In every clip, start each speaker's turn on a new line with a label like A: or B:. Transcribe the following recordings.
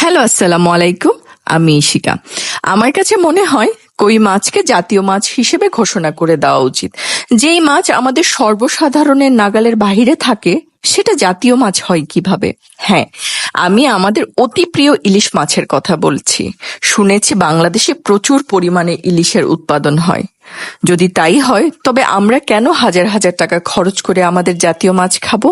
A: Hello, আসসালামু আলাইকুম। আমি ইশিকা আমার কাছে মনে হয় কই মাছকে জাতীয় মাছ হিসেবে ঘোষণা করে দেওয়া উচিত। যেই মাছ আমাদের সর্বসাধারণের নাগালের বাহিরে থাকে, সেটা জাতীয় মাছ হয় কীভাবে? হ্যাঁ আমি আমাদের অতি প্রিয় ইলিশ মাছের কথা বলছি। শুনেছি বাংলাদেশে প্রচুর পরিমাণে ইলিশের উৎপাদন হয়। যদি তাই হয়, তবে আমরা কেন হাজার হাজার টাকা খরচ করে আমাদের জাতীয় মাছ খাব?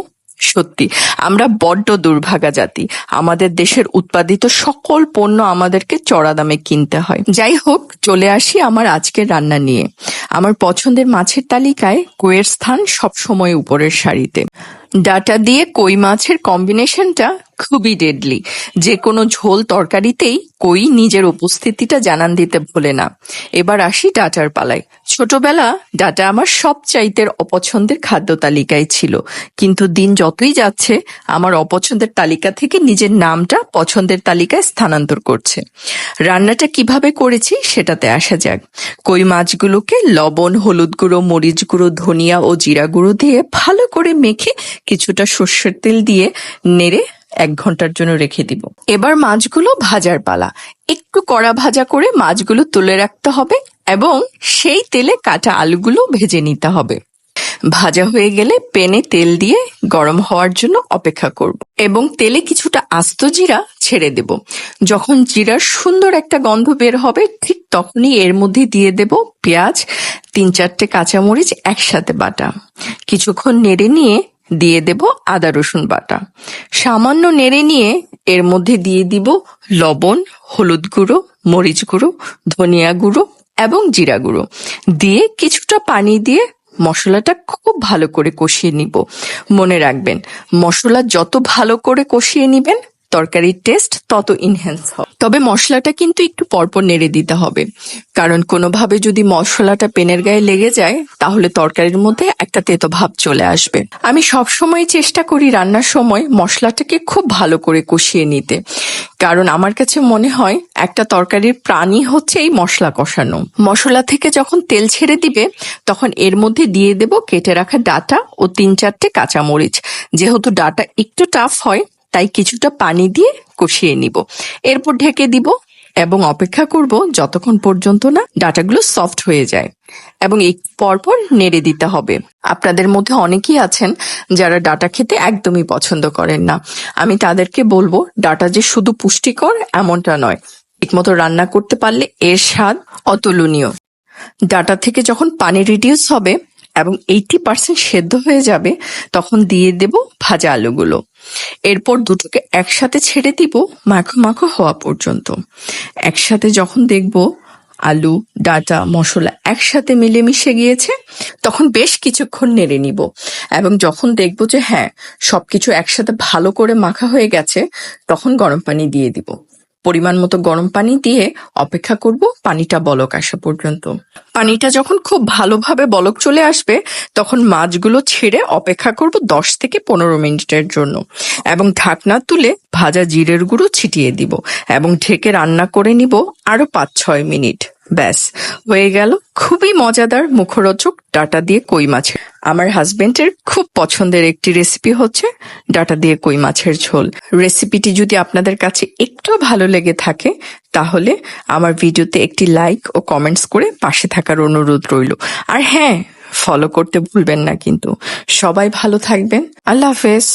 A: সত্যি, আমরা বড্ড দুর্ভাগা জাতি। আমাদের দেশের উৎপাদিত সকল পণ্য আমাদেরকে চড়া দামে কিনতে হয়। যাই হোক, চলে আসি আমার আজকের রান্না নিয়ে। আমার পছন্দের মাছের তালিকায় কইয়ের স্থান সবসময় উপরের সারিতে। ডাটা দিয়ে কই মাছের কম্বিনেশনটা খুবই ডেডলি যে কোনো ঝোল তরকারিতেই কই নিজের উপস্থিতিটা জানান দিতে ভোলে না। এবার আসি ডাটার পালায়। ছোটবেলা ডাটা আমার সব চাইতের অপছন্দের খাদ্য তালিকায় ছিল। কিন্তু দিন যতই যাচ্ছে, আমার অপছন্দের তালিকা থেকে নিজের নামটা পছন্দের তালিকায় স্থানান্তর করছে। রান্নাটা কীভাবে করেছি সেটাতে আসা যাক। কই মাছগুলোকে লবণ, হলুদ গুঁড়ো, মরিচ গুঁড়ো, ধনিয়া ও জিরা গুঁড়ো দিয়ে ভালো করে মেখে কিছুটা সর্ষের তেল দিয়ে নেড়ে এক ঘণ্টার জন্য রেখে দিব। এবার মাছগুলো ভাজার পালা। একটু কড়া ভাজা করে মাছগুলো তুলে রাখতে হবে এবং সেই তেলে কাটা আলুগুলো ভেজে নিতে হবে। ভাজা হয়ে গেলে পেনে তেল দিয়ে গরম হওয়ার জন্য অপেক্ষা করব এবং তেলে কিছুটা আস্ত জিরা ছেড়ে দেব। যখন জিরার সুন্দর একটা গন্ধ বের হবে, ঠিক তখনই এর মধ্যে দিয়ে দেব পেঁয়াজ, তিন চারটে কাঁচামরিচ, একসাথে বাটা। কিছুক্ষণ নেড়ে নিয়ে দিয়ে দেব আদা, রসুন বাটা। সামান্য নেড়ে নিয়ে এর মধ্যে দিয়ে দিব লবণ, হলুদ গুঁড়ো, মরিচ গুঁড়ো, ধনিয়া গুঁড়ো এবং জিরা গুঁড়ো। দিয়ে কিছুটা পানি দিয়ে মশলাটা খুব ভালো করে কষিয়ে নিব। মনে রাখবেন, মশলা যত ভালো করে কষিয়ে নিবেন তরকারির টেস্ট তত ইনহ্যান্স হবে। তবে মশলাটা কিন্তু একটু পরপর নেড়ে দিতে হবে। কারণ কোনোভাবে যদি মশলাটা পেনের গায়ে লেগে যায়, তাহলে তরকারির মধ্যে একটা তেতো ভাব চলে আসবে। আমি সবসময় চেষ্টা করি রান্নার সময় মশলাটাকে খুব ভালো করে কষিয়ে নিতে। কারণ আমার কাছে মনে হয় একটা তরকারির প্রাণী হচ্ছে এই মশলা কষানো। মশলা থেকে যখন তেল ছেড়ে দিবে, তখন এর মধ্যে দিয়ে দেব কেটে রাখা ডাটা ও তিন চারটে কাঁচামরিচ। যেহেতু ডাটা একটু টাফ হয় তাই কিছুটা পানি দিয়ে কষিয়ে নিব। এরপর ঢেকে দিব এবং অপেক্ষা করব যতক্ষণ পর্যন্ত না ডাটাগুলো সফট হয়ে যায় এবং একটু পরপর নেড়ে দিতে হবে। আপনাদের মধ্যে অনেকেই আছেন যারা ডাটা খেতে একদমই পছন্দ করেন না। আমি তাদেরকে বলব, ডাটা যে শুধু পুষ্টিকর এমনটা নয়, ঠিকমতো রান্না করতে পারলে এর স্বাদ অতুলনীয়। ডাটা থেকে যখন পানি রিডিউস হবে এবং এইটি পার্সেন্ট সেদ্ধ হয়ে যাবে, তখন দিয়ে দেব ভাজা আলুগুলো। এরপর দুটোকে একসাথে ছেড়ে দিব মাখো মাখো হওয়া পর্যন্ত। একসাথে যখন দেখব আলু, ডাটা, মশলা একসাথে মিলেমিশে গিয়েছে, তখন বেশ কিছুক্ষণ নেড়ে নিব এবং যখন দেখব যে হ্যাঁ সবকিছু একসাথে ভালো করে মাখা হয়ে গেছে, তখন গরম পানি দিয়ে দিব। পরিমাণ মতো গরম পানি দিয়ে অপেক্ষা করব পানিটা বলক আসা পর্যন্ত। পানিটা যখন খুব ভালোভাবে বলক চলে আসবে, তখন মাছগুলো ছেড়ে অপেক্ষা করব দশ থেকে পনেরো মিনিটের জন্য এবং ঢাকনা তুলে ভাজা জিরের গুঁড়ো ছিটিয়ে দিব এবং ঢেকে রান্না করে নিব আরও পাঁচ ছয় মিনিট। ব্যাস, হয়ে গেল। খুবই মজাদার মুখরোচক ডাটা দিয়ে কই মাছের আমার হাজবেন্ডের খুব পছন্দের একটি রেসিপি হচ্ছে ডাটা দিয়ে কই মাছের ঝোল। রেসিপিটি যদি আপনাদের কাছে একটু ভালো লেগে থাকে, তাহলে আমার ভিডিওতে একটি লাইক ও কমেন্টস করে পাশে থাকার অনুরোধ রইল। আর হ্যাঁ ফলো করতে ভুলবেন না কিন্তু। সবাই ভালো থাকবেন। আল্লাহ হাফেজ।